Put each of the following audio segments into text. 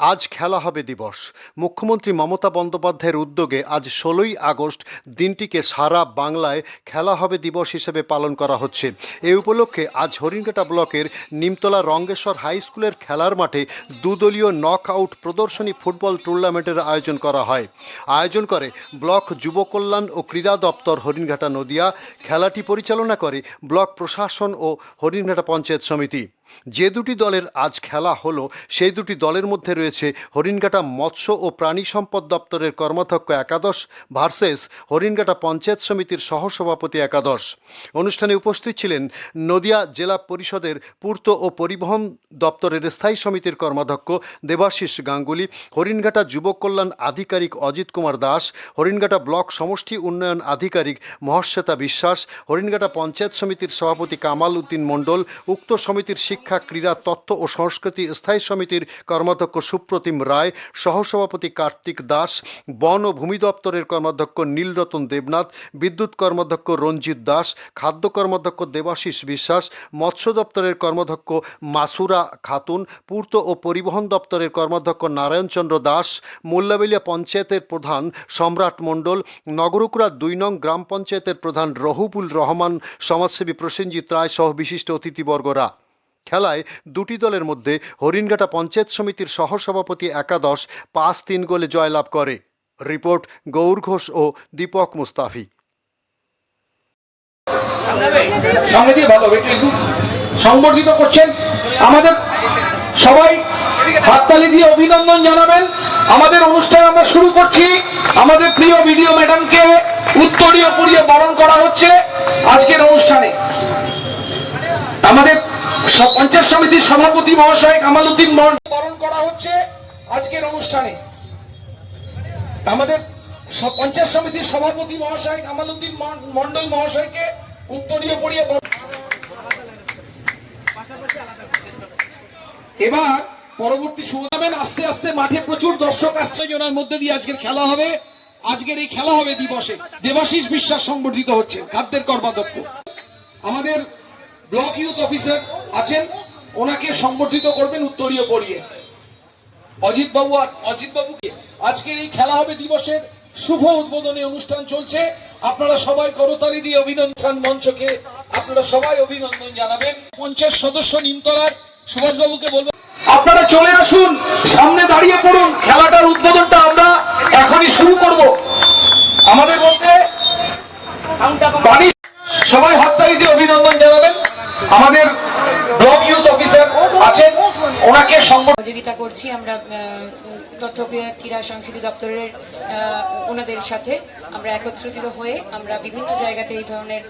আজ খেলা হবে দিবস। মুখ্যমন্ত্রী মমতা বন্দ্যোপাধ্যায়ের উদ্যোগে আজ ষোলোই আগস্ট দিনটিকে সারা বাংলায় খেলা হবে দিবস হিসেবে পালন করা হচ্ছে। এই উপলক্ষে আজ হরিণঘাটা ব্লকের নিমতলা রঙ্গেশ্বর হাই স্কুলের খেলার মাঠে দুদলীয় নক আউট প্রদর্শনী ফুটবল টুর্নামেন্টের আয়োজন করা হয়। আয়োজন করে ব্লক যুব কল্যাণ ও ক্রীড়া দপ্তর হরিণঘাটা নদিয়া। খেলাটি পরিচালনা করে ব্লক প্রশাসন ও হরিণঘাটা পঞ্চায়েত সমিতি। যে দুটি দলের আজ খেলা হলো, সেই দুটি দলের মধ্যে রয়েছে হরিণঘাটা মৎস্য ও প্রাণী সম্পদ দপ্তরের কর্মাধ্যক্ষ একাদশ ভার্সেস হরিণঘাটা পঞ্চায়েত সমিতির সহসভাপতি একাদশ। অনুষ্ঠানে উপস্থিত ছিলেন নদিয়া জেলা পরিষদের পূর্ত ও পরিবহন দপ্তরের স্থায়ী সমিতির কর্মাধ্যক্ষ দেবাশিস গাঙ্গুলি, হরিণঘাটা যুব কল্যাণ আধিকারিক অজিত কুমার দাস, হরিণঘাটা ব্লক সমষ্টি উন্নয়ন আধিকারিক মহশ্বেতা বিশ্বাস, হরিণঘাটা পঞ্চায়েত সমিতির সভাপতি কামাল উদ্দিন মণ্ডল, উক্ত সমিতির শিক্ষা, ক্রীড়া, তথ্য ও সংস্কৃতি স্থায়ী সমিতির কর্মাধ্যক্ষ সুপ্রতিম রায়, সহসভাপতি কার্তিক দাস, বন ও ভূমি দপ্তরের কর্মাধ্যক্ষ নীলরতন দেবনাথ, বিদ্যুৎ কর্মাধ্যক্ষ রঞ্জিত দাস, খাদ্য কর্মাধ্যক্ষ দেবাশিস বিশ্বাস, মৎস্য দপ্তরের কর্মাধ্যক্ষ মাসুরা খাতুন, পূর্ত ও পরিবহন দপ্তরের কর্মাধ্যক্ষ নারায়ণচন্দ্র দাস, মোল্লাবেলিয়া পঞ্চায়েতের প্রধান সম্রাট মণ্ডল, নগরকুড়া দুই নং গ্রাম পঞ্চায়েতের প্রধান রহুবুল রহমান, সমাজসেবী প্রসেনজিৎ রায় সহ বিশিষ্ট অতিথিবর্গরা। খেলায় দুটি দলের মধ্যে হরিণঘাটা পঞ্চায়েত সমিতির সহসভাপতি একাদশ পাঁচ তিন গোলে জয়লাভ করে। রিপোর্ট গৌর ঘোষ ও দীপক মুস্তাফি। সংবর্ধিত করছেন। আমাদের সবাই হাততালি দিয়ে অভিনন্দন জানাবেন। আমাদের অনুষ্ঠান আমরা শুরু করছি। আমাদের প্রিয় ভিডিও ম্যাডামকে উত্তরীয় পরিয়ে বরণ করা হচ্ছে আজকের অনুষ্ঠানে। আমাদের পঞ্চায়েত সমিতির সভাপতি মহাশয় কামাল উদ্দিন বরণ করা হচ্ছে আজকের অনুষ্ঠানে। আমাদের পঞ্চায়েত সমিতির সভাপতি মহাশয় কামাল উদ্দিন মন্ডল মহাশয়কে উত্তরীয় পড়িয়ে এবার পরবর্তী শুরুবেন আস্তে আস্তে মাঠে প্রচুর দর্শক জনের মধ্যে দিয়ে আজকের খেলা হবে। আজকের এই খেলা হবে দিবসে। দেবাশিস বিশ্বাস সংবর্ধিত হচ্ছে, খাদ্যের কর্মাধ্যক্ষ। আমাদের ব্লক ইউথ অফিসার আছেন, ওনাকে সংবর্ধিত করবেন উত্তরীয় পড়িয়ে। অজিত বাবু অজিত বাবুকে আজকের এই খেলা হবে দিবসের শুভ উদ্বোধনী অনুষ্ঠান চলছে। আপনারা সবাই করতালি দিয়ে অভিনন্দন মঞ্চকে। আপনারা সবাই অভিনন্দন জানাবেন। পঞ্চায়েত সদস্য নিমতলার সুভাষবাবুকে বলবেন আপনারা চলে আসুন, সামনে দাঁড়িয়ে পড়ুন। খেলাটার উদ্বোধনটা আমরা এখনই শুরু করব। আমাদের মধ্যে সবাই জানাবেন আমাদের ব্লক ইউথ অফিসার আছেন ওনাকে সহযোগিতা করছি আমরা তথ্য ক্রীড়া- সংস্কৃতি দপ্তরের ওনাদের সাথে। আমরা একত্রিত হয়ে আমরা বিভিন্ন জায়গাতে এই ধরনের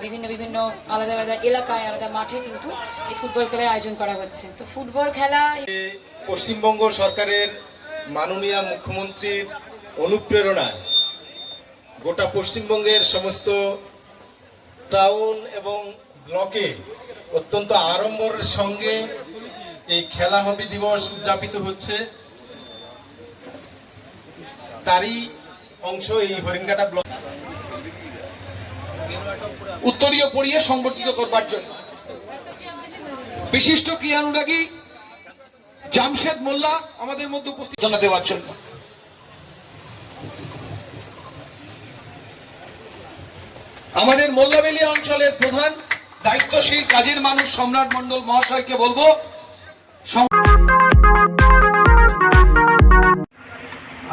বিভিন্ন বিভিন্ন আলাদা আলাদা এলাকায় আলাদা মাঠে কিন্তু এই ফুটবল খেলার আয়োজন করা হচ্ছে। তো ফুটবল খেলা পশ্চিমবঙ্গ সরকারের মাননীয় মুখ্যমন্ত্রীর অনুপ্রেরণায় গোটা পশ্চিমবঙ্গের সমস্ত টাউন এবং ব্লকে অত্যন্ত আড়ম্বরের সঙ্গে এই খেলা হবি দিবস উদযাপিত হচ্ছে। তারই অংশ এই হরিণঘাটা ব্লক। উত্তরীয় পড়িয়ে সংগঠিত করবার জন্য। বিশিষ্ট ক্রিয়ানুরাগী জামশেদ মোল্লা আমাদের মধ্যে উপস্থিত জানা দেওয়ার জন্য। আমাদের মোল্লাবেলিয়া অঞ্চলের প্রধান দায়িত্বশীল কাজের মানুষ সম্রাট মণ্ডল মহাশয়কে বলব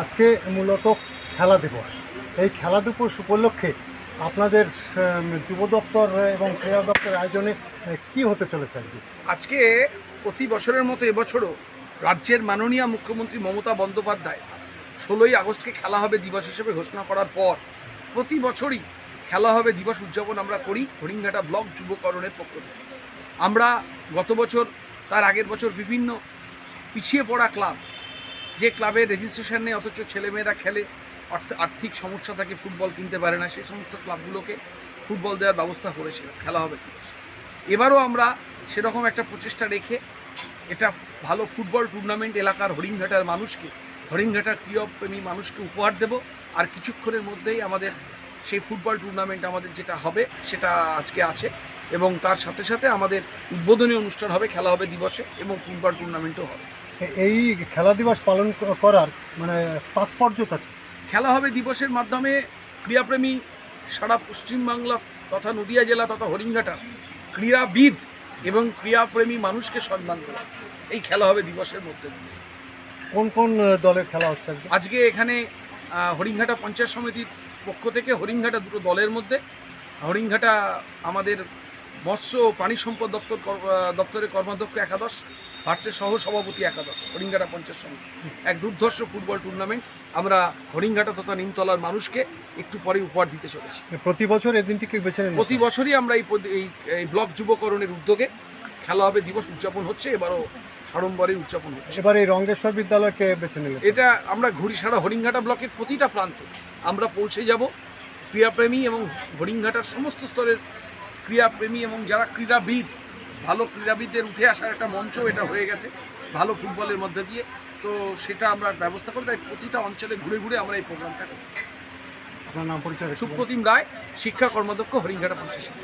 আজকে মূলত খেলা দিবস। এই খেলা দিবস উপলক্ষে আপনাদের যুব দপ্তর এবং ক্রীড়া দপ্তরের আয়োজনে কি হতে চলেছে আজকে? আজকে প্রতি বছরের মতো এবছরও রাজ্যের মাননীয় মুখ্যমন্ত্রী মমতা বন্দ্যোপাধ্যায় ষোলোই আগস্টকে খেলা হবে দিবস হিসেবে ঘোষণা করার পর প্রতি বছরই খেলা হবে, দিবস উদযাপন আমরা করি, হরিণঘাটা ব্লক যুবকরণের পক্ষ থেকে। আমরা গত বছর, তার আগের বছর বিভিন্ন পিছিয়ে পড়া ক্লাব, যে ক্লাবের রেজিস্ট্রেশন নেই অথচ ছেলেমেয়েরা খেলে আর্থিক সমস্যা থাকে, ফুটবল কিনতে পারে না সেই সমস্ত ক্লাবগুলোকে ফুটবল দেওয়ার ব্যবস্থা করেছিল, খেলা হবে এবারও আমরা সেরকম একটা প্রচেষ্টা রেখে, এটা ভালো ফুটবল টুর্নামেন্ট এলাকার হরিণঘাটার মানুষকে, হরিণঘাটার ক্রীড়াপ্রেমী মানুষকে উপহার দেব, আর কিছুক্ষণের মধ্যেই আমাদের সেই ফুটবল টুর্নামেন্ট আমাদের যেটা হবে সেটা আজকে আছে এবং তার সাথে সাথে আমাদের উদ্বোধনী অনুষ্ঠান হবে খেলা হবে দিবসে এবং ফুটবল টুর্নামেন্টও হবে। এই খেলা দিবস পালন করার মানে তাৎপর্যটা কি? খেলা হবে দিবসের মাধ্যমে ক্রীড়াপ্রেমী সারা পশ্চিমবাংলা তথা নদিয়া জেলা তথা হরিণঘাটা ক্রীড়াবিদ এবং ক্রীড়াপ্রেমী মানুষকে সম্মান দেওয়া এই খেলা হবে দিবসের মধ্যে। দিয়ে কোন কোন দলের খেলা হচ্ছে আজকে? আজকে এখানে আহ, হরিণঘাটা পঞ্চায়েত সমিতির পক্ষ থেকে হরিণঘাটা দুটো দলের মধ্যে। হরিণঘাটা আমাদের মৎস্য ও প্রাণী সম্পদ দপ্তর দপ্তরের কর্মাধ্যক্ষ একাদশ ভার্সের সহ সভাপতি একাদশ হরিণঘাটা পঞ্চায়েত সমিতি। এক দুর্ধর্ষ ফুটবল টুর্নামেন্ট আমরা হরিণঘাটা তথা নিমতলার মানুষকে একটু পরে উপহার দিতে চলেছি। প্রতি বছর এই দিনটিকে বেছে প্রতি বছরই আমরা এই এই ব্লক যুবকরণের উদ্যোগে খেলা হবে দিবস উদযাপন হচ্ছে এবারও সাড়ম্বরে উদযাপন হচ্ছে এবার এই রঙ্গেশ্বর বিদ্যালয়কে বেছে নিলেন এটা আমরা ঘুড়িসারা হরিণঘাটা ব্লকের প্রতিটা প্রান্তে আমরা পৌঁছে যাব। ক্রীড়াপ্রেমী এবং হরিণঘাটার সমস্ত স্তরের ক্রীড়াপ্রেমী এবং যারা ক্রীড়াবিদ ভালো ক্রীড়াবিদদের উঠে আসার একটা মঞ্চ এটা হয়ে গেছে ভালো ফুটবলের মধ্যে দিয়ে। তো সেটা আমরা ব্যবস্থা করি তাই প্রতিটা অঞ্চলে ঘুরে ঘুরে আমরা এই প্রোগ্রামটা করি। আপনার নাম পরিচয়? সুপ্রতিম রায় শিক্ষা কর্মাধ্যক্ষ হরিণঘাটা পঞ্চায়েত।